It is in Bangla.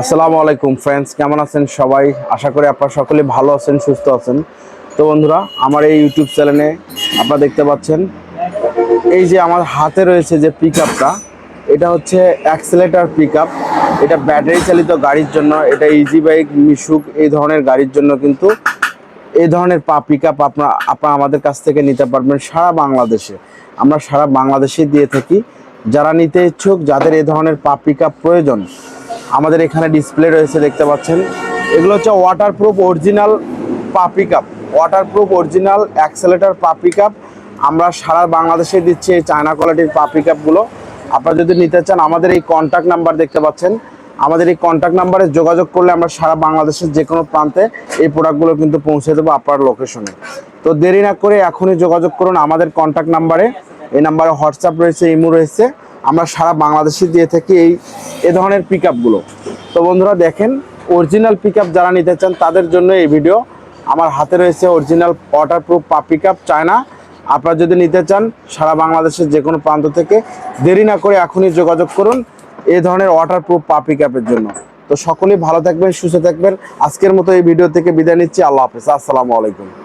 আসসালামু আলাইকুম ফ্রেন্ডস কেমন আছেন সবাই? আশা করি আপনারা সকলে ভালো আছেন, সুস্থ আছেন। তো বন্ধুরা, আমার এই ইউটিউব চ্যানেলে আপনারা দেখতে পাচ্ছেন, এই যে আমার হাতে রয়েছে যে পিক এটা হচ্ছে অ্যাক্সেলেটার পিক এটা ব্যাটারি চালিত গাড়ির জন্য, এটা ইজি বাইক মিশুক, এই ধরনের গাড়ির জন্য কিন্তু এই ধরনের পা পিক আপ আপনার, আপনারা আমাদের কাছ থেকে নিতে পারবেন সারা বাংলাদেশে। আমরা সারা বাংলাদেশে দিয়ে থাকি। যারা নিতে ইচ্ছুক, যাদের এই ধরনের পা পিক প্রয়োজন আমাদের এখানে ডিসপ্লে রয়েছে, দেখতে পাচ্ছেন। এগুলো হচ্ছে ওয়াটারপ্রুফ অরিজিনাল পা কাপ আপ ওয়াটারপ্রুফ অরিজিনাল অ্যাক্সেলেটার পা কাপ আমরা সারা বাংলাদেশে দিচ্ছি এই চায়না কোয়ালিটির পা কাপগুলো আপনারা যদি নিতে চান, আমাদের এই কন্ট্যাক্ট নাম্বার দেখতে পাচ্ছেন। আমাদের এই কন্ট্যাক্ট নাম্বারে যোগাযোগ করলে আমরা সারা বাংলাদেশের যে কোনো প্রান্তে এই প্রোডাক্টগুলো কিন্তু পৌঁছে দেবো আপনার লোকেশনে তো দেরি না করে এখনই যোগাযোগ করুন আমাদের কন্ট্যাক্ট নাম্বারে এই নাম্বারে হোয়াটসঅ্যাপ রয়েছে ইমো রয়েছে। আমরা সারা বাংলাদেশে দিয়ে থাকি এই, এ ধরনের পিক তো বন্ধুরা দেখেন অরিজিনাল পিক যারা নিতে চান তাদের জন্য এই ভিডিও আমার হাতে রয়েছে অরিজিনাল ওয়াটারপ্রুফ পা পিক আপ চায়না। আপনারা যদি নিতে চান সারা বাংলাদেশের যে কোনো প্রান্ত থেকে, দেরি না করে এখনই যোগাযোগ করুন এই ধরনের ওয়াটারপ্রুফ পা পিক জন্য। তো সকলেই ভালো থাকবেন, সুস্থ থাকবেন। আজকের মতো এই ভিডিও থেকে বিদায় নিচ্ছি। আল্লাহ হাফিজ। আসসালামু আলাইকুম।